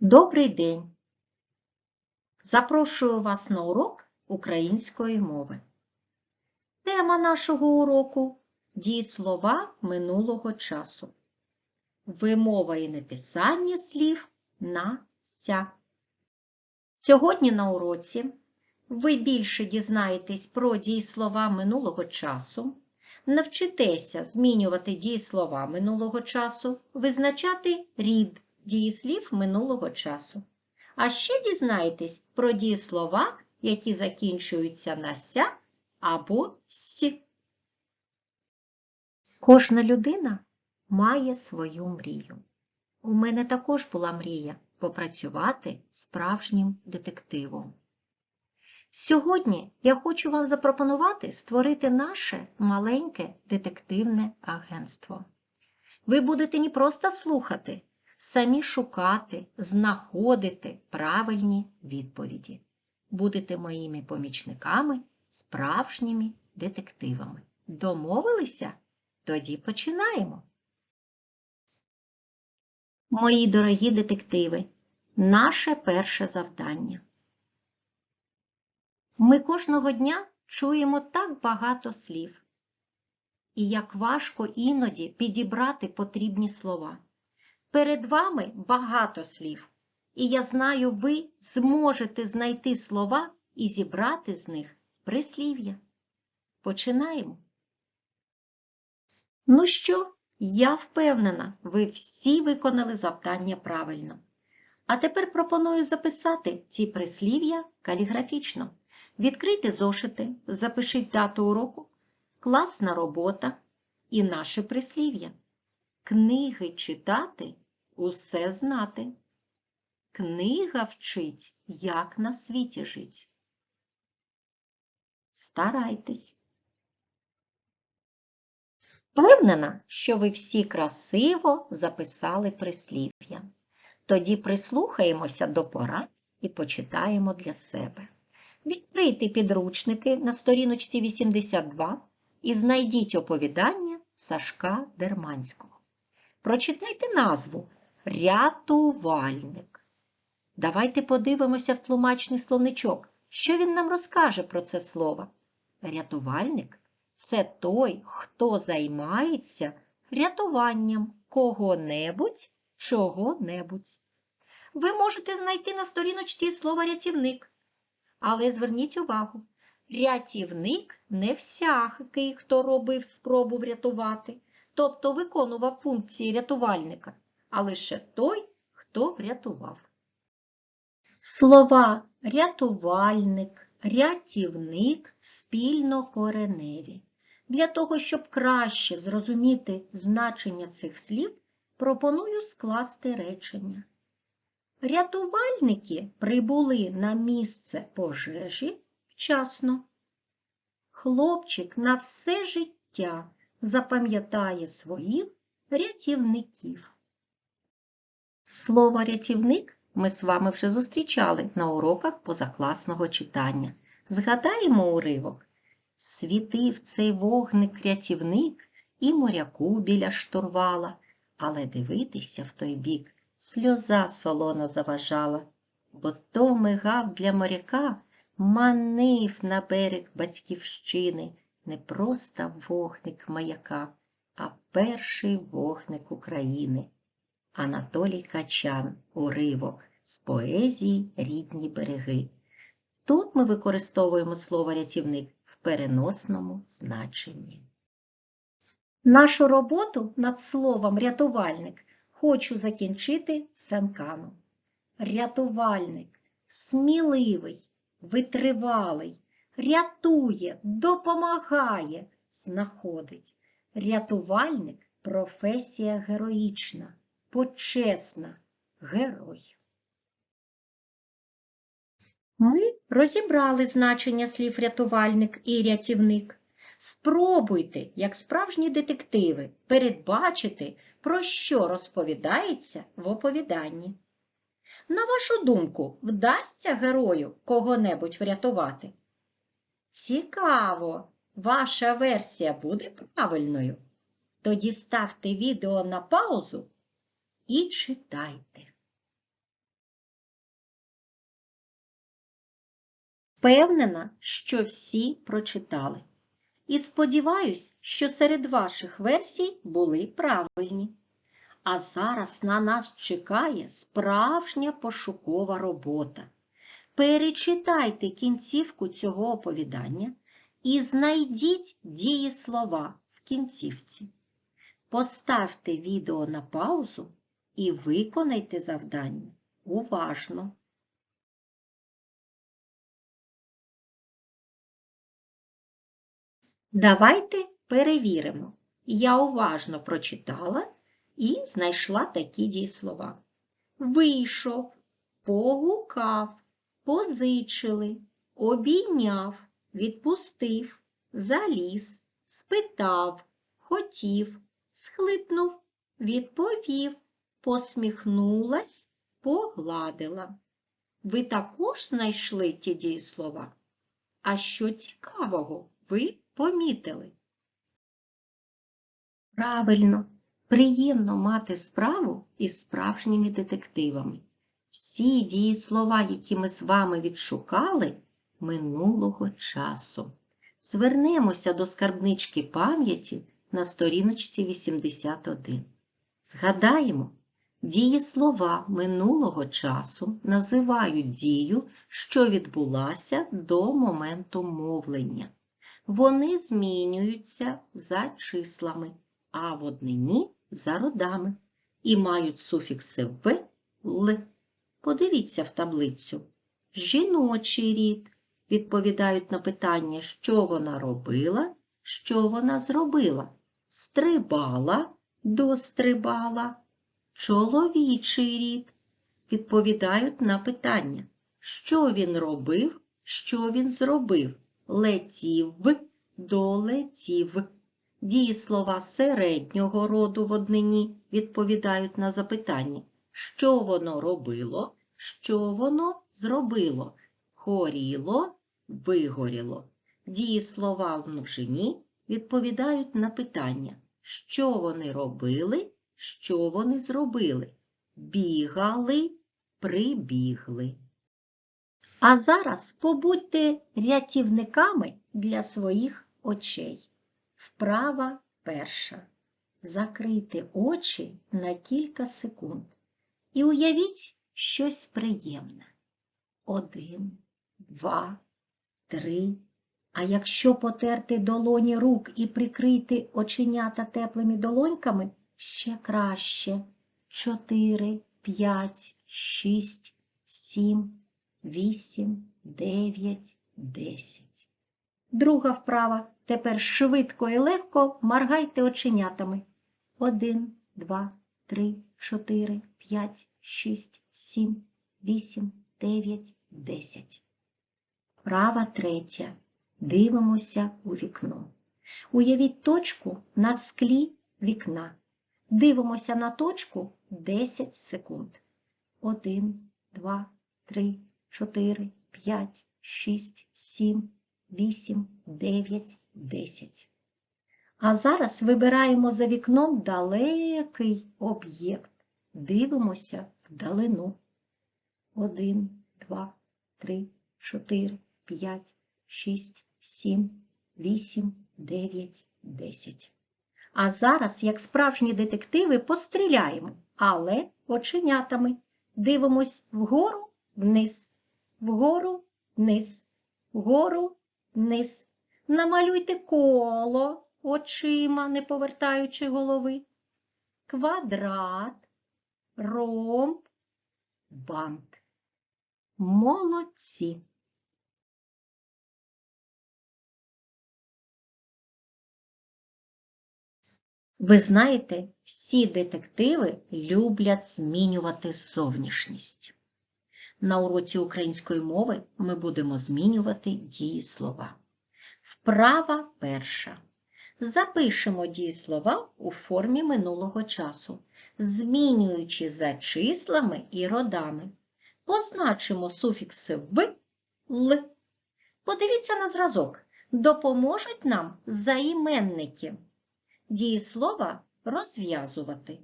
Добрий день! Запрошую вас на урок української мови. Тема нашого уроку дієслова минулого часу. Вимова і написання слів на ся. Сьогодні на уроці ви більше дізнаєтесь про дієслова минулого часу, навчитеся змінювати дієслова минулого часу, визначати рід дієслів минулого часу. А ще дізнаєтесь про дієслова, які закінчуються на ся або сі. Кожна людина має свою мрію. У мене також була мрія попрацювати справжнім детективом. Сьогодні я хочу вам запропонувати створити наше маленьке детективне агентство. Ви будете не просто слухати, самі шукати, знаходити правильні відповіді. Будете моїми помічниками, справжніми детективами. Домовилися? Тоді починаємо. Мої дорогі детективи, наше перше завдання. Ми кожного дня чуємо так багато слів, і як важко іноді підібрати потрібні слова. Перед вами багато слів, і я знаю, ви зможете знайти слова і зібрати з них прислів'я. Починаємо. Ну що, я впевнена, ви всі виконали завдання правильно. А тепер пропоную записати ці прислів'я каліграфічно. Відкрийте зошити, запишіть дату уроку, класна робота і наше прислів'я. Книги читати усе знати. Книга вчить, як на світі жить. Старайтесь. Впевнена, що ви всі красиво записали прислів'я. Тоді прислухаємося до порад і почитаємо для себе. Відкрийте підручники на сторіночці 82 і знайдіть оповідання Сашка Дерманського. Прочитайте назву Рятувальник. Давайте подивимося в тлумачний словничок, що він нам розкаже про це слово. Рятувальник це той, хто займається рятуванням кого-небудь, чого-небудь. Ви можете знайти на сторіночці слово рятівник. Але зверніть увагу, рятівник не всякий, хто робив спробу врятувати, тобто виконував функції рятувальника, а лише той, хто врятував. Слова рятувальник, рятівник спільно кореневі. Для того, щоб краще зрозуміти значення цих слів, пропоную скласти речення. Рятувальники прибули на місце пожежі вчасно. Хлопчик на все життя запам'ятає своїх рятівників. Слово рятівник ми з вами вже зустрічали на уроках позакласного читання. Згадаємо уривок. Світив цей вогник-рятівник і моряку біля штурвала, але дивитися в той бік сльоза солона заважала, бо то мигав для моряка, манив на берег батьківщини не просто вогник маяка, а перший вогник України. Анатолій Качан уривок з поезії Рідні береги. Тут ми використовуємо слово рятівник в переносному значенні. Нашу роботу над словом рятувальник хочу закінчити санканом. Рятувальник сміливий, витривалий, рятує, допомагає, знаходить. Рятувальник професія героїчна, почесна, герой. Ми розібрали значення слів рятувальник і рятівник. Спробуйте, як справжні детективи, передбачити, про що розповідається в оповіданні. На вашу думку, вдасться герою кого-небудь врятувати? Цікаво, ваша версія буде правильною. Тоді ставте відео на паузу і читайте. Впевнена, що всі прочитали. І сподіваюся, що серед ваших версій були правильні. А зараз на нас чекає справжня пошукова робота. Перечитайте кінцівку цього оповідання і знайдіть дієслова в кінцівці. Поставте відео на паузу і виконайте завдання уважно. Давайте перевіримо. Я уважно прочитала і знайшла такі дієслова. Вийшов, погукав, позичили, обійняв, відпустив, заліз, спитав, хотів, схлипнув, відповів, посміхнулась, погладила. Ви також знайшли ті дієслова? А що цікавого ви помітили? Правильно, приємно мати справу із справжніми детективами. Всі дієслова, які ми з вами відшукали минулого часу. Звернемося до скарбнички пам'яті на сторіночці 81. Згадаємо, дієслова минулого часу називають дію, що відбулася до моменту мовлення. Вони змінюються за числами, а в однині за родами і мають суфікси в, л. Подивіться в таблицю. Жіночий рід відповідають на питання, що вона робила, що вона зробила. Стрибала, дострибала. Чоловічий рід відповідають на питання, що він робив, що він зробив. Летів, долетів. Дієслова середнього роду в однині відповідають на запитання, що воно робило, що воно зробило, горіло, вигоріло. Дієслова в множині відповідають на питання, що вони робили, що вони зробили. Бігали, прибігли. А зараз побудьте рятівниками для своїх очей. Вправа перша. Закрийте очі на кілька секунд і уявіть щось приємне. Один, два, три. А якщо потерти долоні рук і прикрити оченята теплими долоньками, ще краще. Чотири, п'ять, шість, сім, вісім, дев'ять, десять. Друга вправа. Тепер швидко і легко моргайте оченятами. Один, два, три, чотири, п'ять, шість, сім, вісім, дев'ять, десять. Вправа третя. Дивимося у вікно. Уявіть точку на склі вікна. Дивимося на точку 10 секунд. Один, два, три, чотири, п'ять, шість, сім, вісім, дев'ять, десять. А зараз вибираємо за вікном далекий об'єкт. Дивимося вдалину. Один, два, три, чотири, п'ять, шість, сім, вісім, дев'ять, десять. А зараз, як справжні детективи, постріляємо, але оченятами. Дивимось вгору, вниз, вгору, вниз, вгору, вниз. Намалюйте коло очима, не повертаючи голови. Квадрат, ромб, бант. Молодці. Ви знаєте, всі детективи люблять змінювати зовнішність. На уроці української мови ми будемо змінювати дієслова. Вправа перша. Запишемо дієслова у формі минулого часу, змінюючи за числами і родами. Позначимо суфікси в, л. Подивіться на зразок. Допоможуть нам займенники дієслова розв'язувати.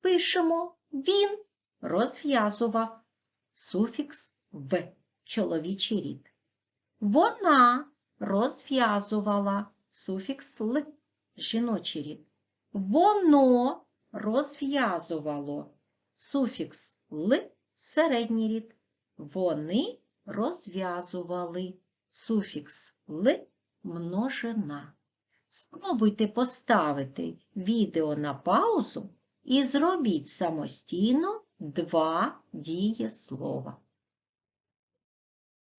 Пишемо він розв'язував суфікс в. чоловічий рід. Вона розв'язувала суфікс л жіночий рід. Воно розв'язувало суфікс л середній рід. Вони розв'язували суфікс л множина. Спробуйте поставити відео на паузу і зробіть самостійно два дієслова.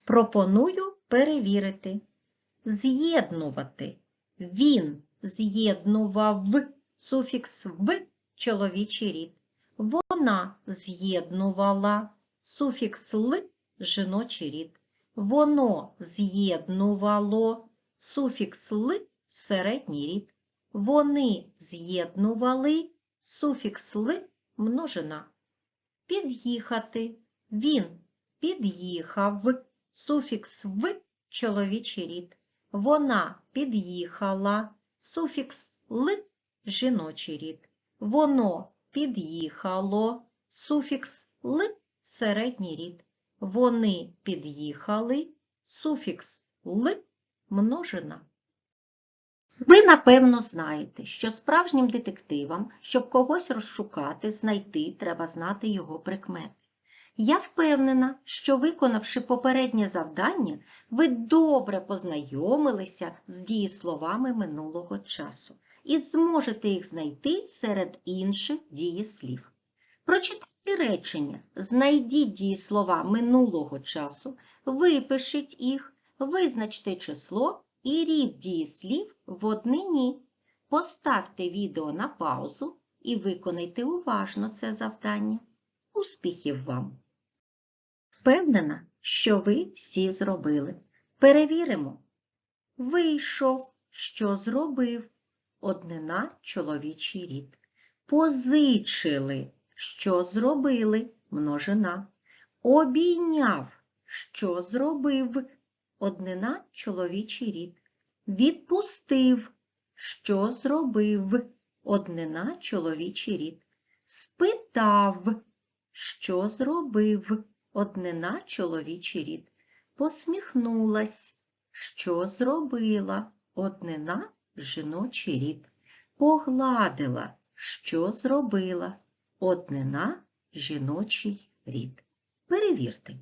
Пропоную перевірити. З'єднувати. Він з'єднував суфікс в чоловічий рід. Вона з'єднувала суфікс л жіночий рід. Воно з'єднувало суфікс л середній рід. Вони з'єднували суфікс л множина. Під'їхати. Він під'їхав суфікс в чоловічий рід. Вона під'їхала суфікс л жіночий рід. Воно під'їхало суфікс л середній рід. Вони під'їхали суфікс л множина. Ви, напевно, знаєте, що справжнім детективам, щоб когось розшукати, знайти, треба знати його прикмети. Я впевнена, що, виконавши попереднє завдання, ви добре познайомилися з дієсловами минулого часу і зможете їх знайти серед інших дієслів. Прочитайте речення, знайдіть дієслова минулого часу, випишіть їх, визначте число і рід дієслів в однині. Поставте відео на паузу і виконайте уважно це завдання. Успіхів вам! Впевнена, що ви всі зробили. Перевіримо. Вийшов, що зробив. Однина чоловічий рід. Позичили, що зробили множина. Обійняв, що зробив. Однина чоловічий рід. Відпустив, що зробив. Однина чоловічий рід. Спитав, що зробив. Однина чоловічий рід. Посміхнулась, що зробила. Однина жіночий рід. Погладила, що зробила. Однина жіночий рід. Перевірте.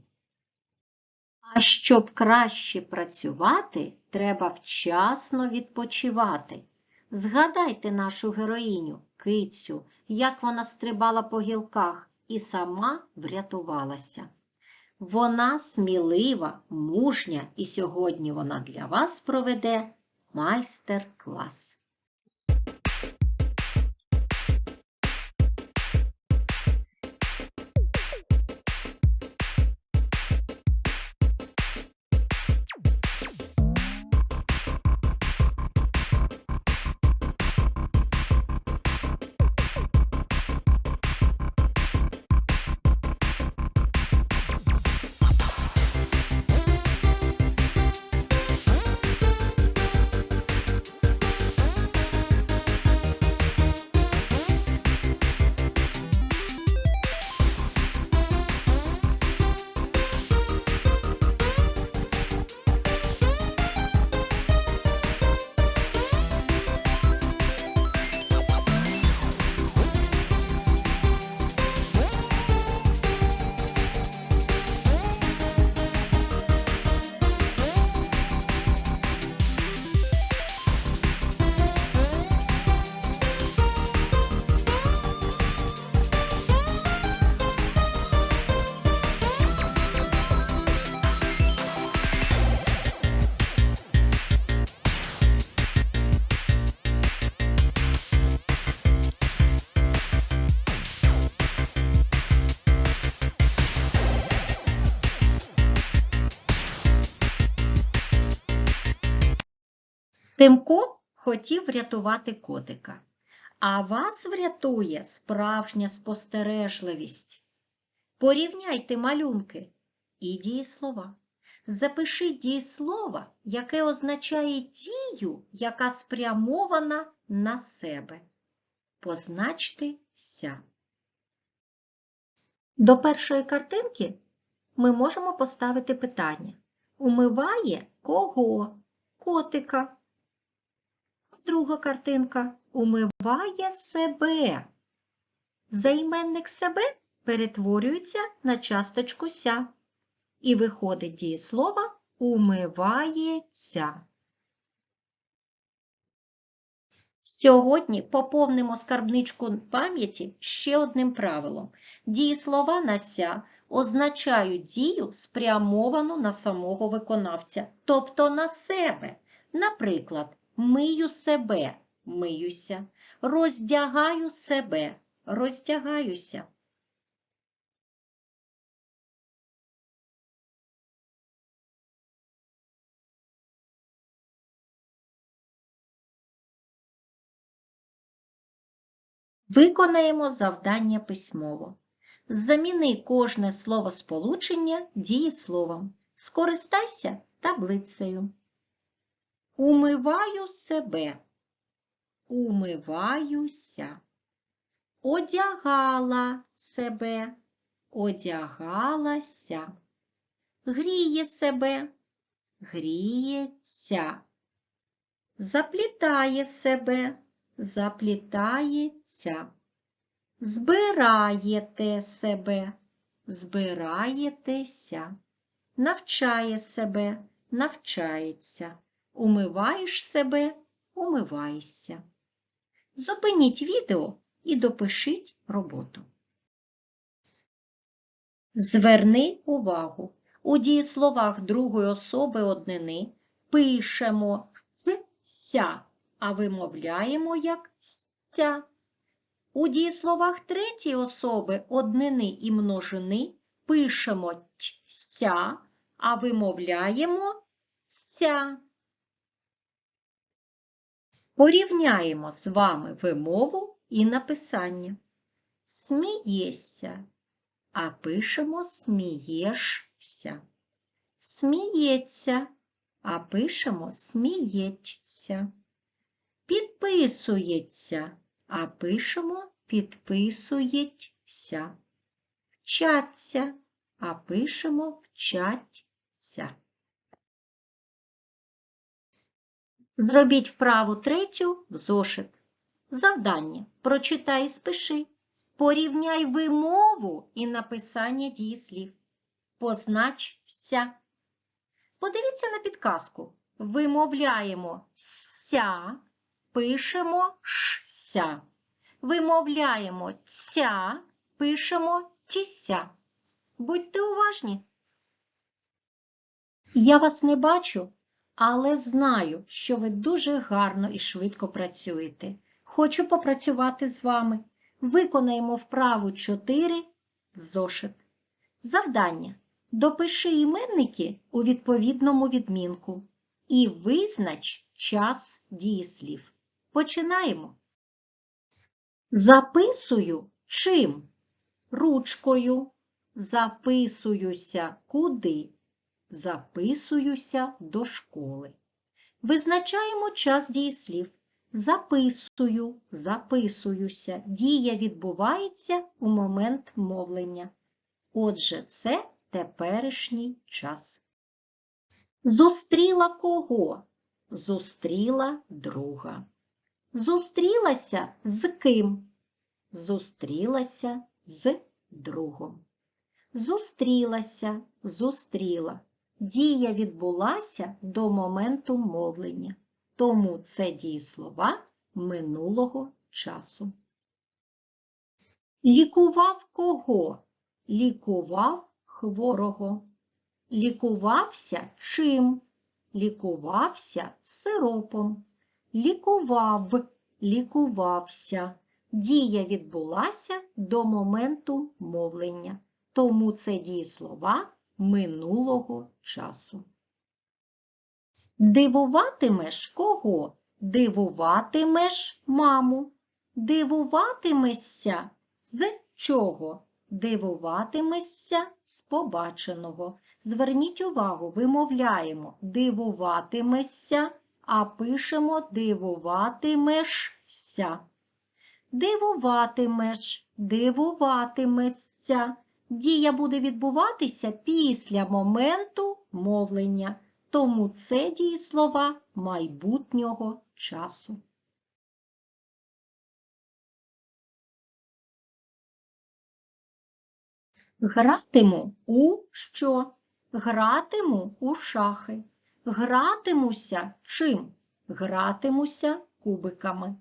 А щоб краще працювати, треба вчасно відпочивати. Згадайте нашу героїню, кицю, як вона стрибала по гілках і сама врятувалася. Вона смілива, мужня, і сьогодні вона для вас проведе майстер-клас. Тимко хотів врятувати котика, а вас врятує справжня спостережливість. Порівняйте малюнки і дієслова. Запишіть дієслово, яке означає дію, яка спрямована на себе. Позначте ся. До першої картинки ми можемо поставити питання. Умиває кого? Котика. Друга картинка. Умиває себе. Займенник себе перетворюється на часточку ся. І виходить дієслово умивається. Сьогодні поповнимо скарбничку пам'яті ще одним правилом. Дієслова на ся означають дію, спрямовану на самого виконавця, тобто на себе. Наприклад, мию себе, миюся, роздягаю себе, роздягаюся. Виконаємо завдання письмово. Заміни кожне словосполучення дієсловом. Скористайся таблицею. Умиваю себе. Умиваюся. Одягала себе. Одягалася. Гріє себе. Гріється. Заплітає себе. Заплітається. Збираєте себе, збираєтеся, навчає себе, навчається, умиваєш себе, умиваєшся. Зупиніть відео і допишіть роботу. Зверни увагу. У дієсловах другої особи однини пишемо ся, а вимовляємо як ся. У дієсловах третьої особи однини і множини пишемо ся, а вимовляємо ся. Порівняємо з вами вимову і написання. Смієшся, а пишемо смієшся. Сміється, а пишемо сміється. Підписується а пишемо підписується. Вчаться, а пишемо вчаться. Зробіть вправу третю в зошит. Завдання. Прочитай і спиши. Порівняй вимову і написання дієслів. Позначся. Подивіться на підказку. Вимовляємо ся, пишемо ся. Вимовляємо ця, пишемо тіся. Будьте уважні. Я вас не бачу, але знаю, що ви дуже гарно і швидко працюєте. Хочу попрацювати з вами. Виконаємо вправу 4 зошит. Завдання. Допиши іменники у відповідному відмінку і визнач час дієслів. Починаємо. Записую чим? Ручкою. Записуюся куди? Записуюся до школи. Визначаємо час дієслів. Записую, записуюся. Дія відбувається у момент мовлення. Отже, це теперішній час. Зустріла кого? Зустріла друга. Зустрілася з ким? Зустрілася з другом. Зустрілася, зустріла. Дія відбулася до моменту мовлення, тому це дієслова минулого часу. Лікував кого? Лікував хворого. Лікувався чим? Лікувався сиропом лікував, лікувався. Дія відбулася до моменту мовлення, тому це дієслова минулого часу. Дивуватимеш кого? Дивуватимеш маму. Дивуватимешся з чого? Дивуватимешся з побаченого. Зверніть увагу, вимовляємо дивуватимешся а пишемо дивуватимешся. Дивуватимеш, дивуватимешся, Дія буде відбуватися після моменту мовлення, тому це дієслова майбутнього часу. Гратиму у що? Гратиму у шахи. Гратимуся чим? Гратимуся кубиками.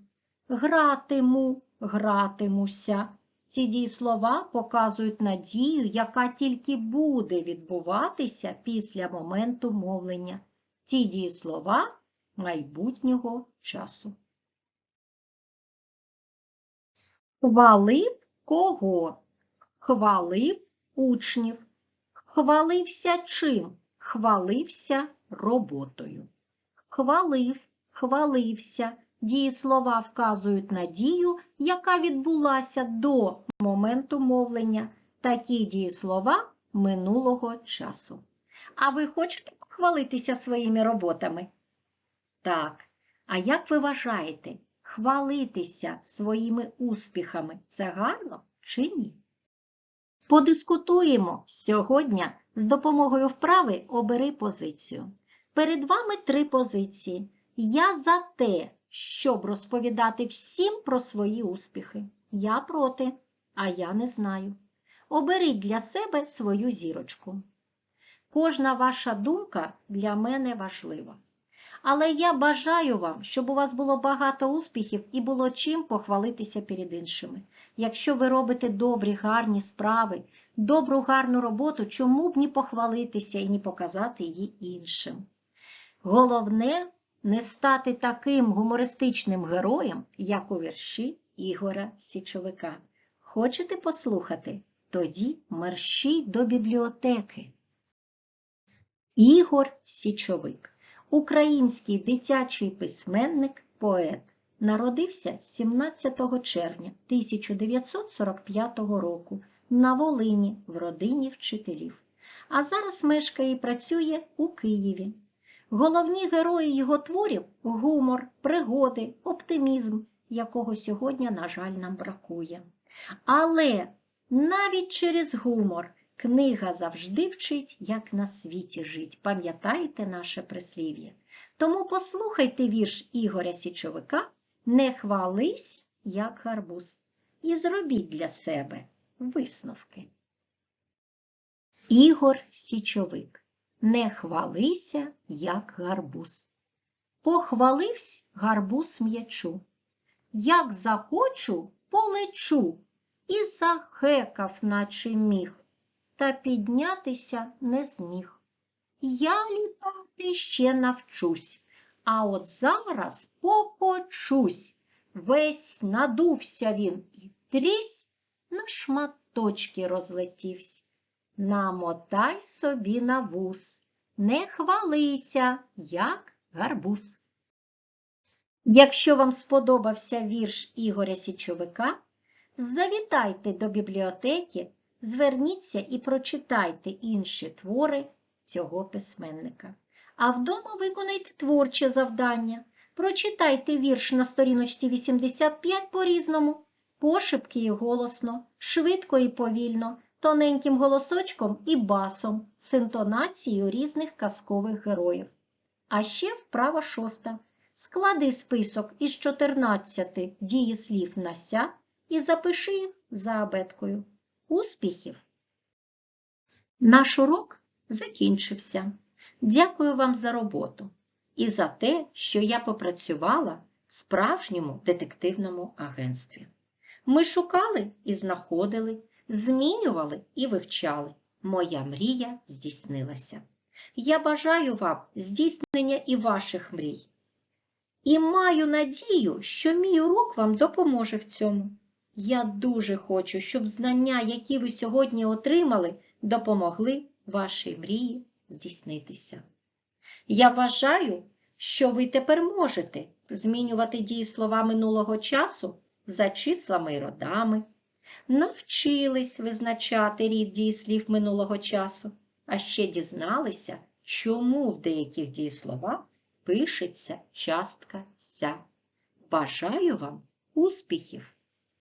Гратиму, гратимуся. Ці дієслова показують надію, яка тільки буде відбуватися після моменту мовлення. Ці дієслова майбутнього часу. Хвалив кого? Хвалив учнів. Хвалився чим? Хвалився роботою. Хвалив, хвалився. Дієслова вказують на дію, яка відбулася до моменту мовлення. Такі дієслова минулого часу. А ви хочете похвалитися своїми роботами? Так. А як ви вважаєте, хвалитися своїми успіхами це гарно чи ні? Подискутуємо сьогодні з допомогою вправи обери позицію. Перед вами три позиції. Я за те, щоб розповідати всім про свої успіхи. Я проти, а я не знаю. Оберіть для себе свою зірочку. Кожна ваша думка для мене важлива. Але я бажаю вам, щоб у вас було багато успіхів і було чим похвалитися перед іншими. Якщо ви робите добрі, гарні справи, добру, гарну роботу, чому б не похвалитися і не показати її іншим? Головне не стати таким гумористичним героєм, як у вірші Ігора Січовика. Хочете послухати? Тоді мерщій до бібліотеки. Ігор Січовик Український дитячий письменник, поет. Народився 17 червня 1945 року на Волині в родині вчителів. А зараз мешкає і працює у Києві. Головні герої його творів гумор, пригоди, оптимізм, якого сьогодні, на жаль, нам бракує. Але навіть через гумор Книга завжди вчить, як на світі жить. Пам'ятаєте наше прислів'я? Тому послухайте вірш Ігоря Січовика Не хвались, як гарбуз, і зробіть для себе висновки. Ігор Січовик Не хвалися, як гарбуз. Похваливсь гарбуз м'ячу. Як захочу, полечу, і захекав, наче міг та піднятися не зміг. Я літати ще навчусь, а от зараз попочусь. Весь надувся він і трісь на шматочки розлетівсь. Намотай собі на вус, не хвалися, як гарбуз. Якщо вам сподобався вірш Ігоря Січовика, завітайте до бібліотеки зверніться і прочитайте інші твори цього письменника. А вдома виконайте творче завдання. Прочитайте вірш на сторіночці 85 по-різному, пошепки і голосно, швидко і повільно, тоненьким голосочком і басом, з інтонацією різних казкових героїв. А ще вправа шоста. Склади список із 14 дієслів на ся і запиши їх за абеткою. Успіхів! Наш урок закінчився. Дякую вам за роботу і за те, що я попрацювала в справжньому детективному агентстві. Ми шукали і знаходили, змінювали і вивчали. Моя мрія здійснилася. Я бажаю вам здійснення і ваших мрій. І маю надію, що мій урок вам допоможе в цьому. Я дуже хочу, щоб знання, які ви сьогодні отримали, допомогли вашій мрії здійснитися. Я вважаю, що ви тепер можете змінювати дієслова минулого часу за числами і родами, навчились визначати рід дієслів минулого часу, а ще дізналися, чому в деяких дієсловах пишеться частка ся. Бажаю вам успіхів!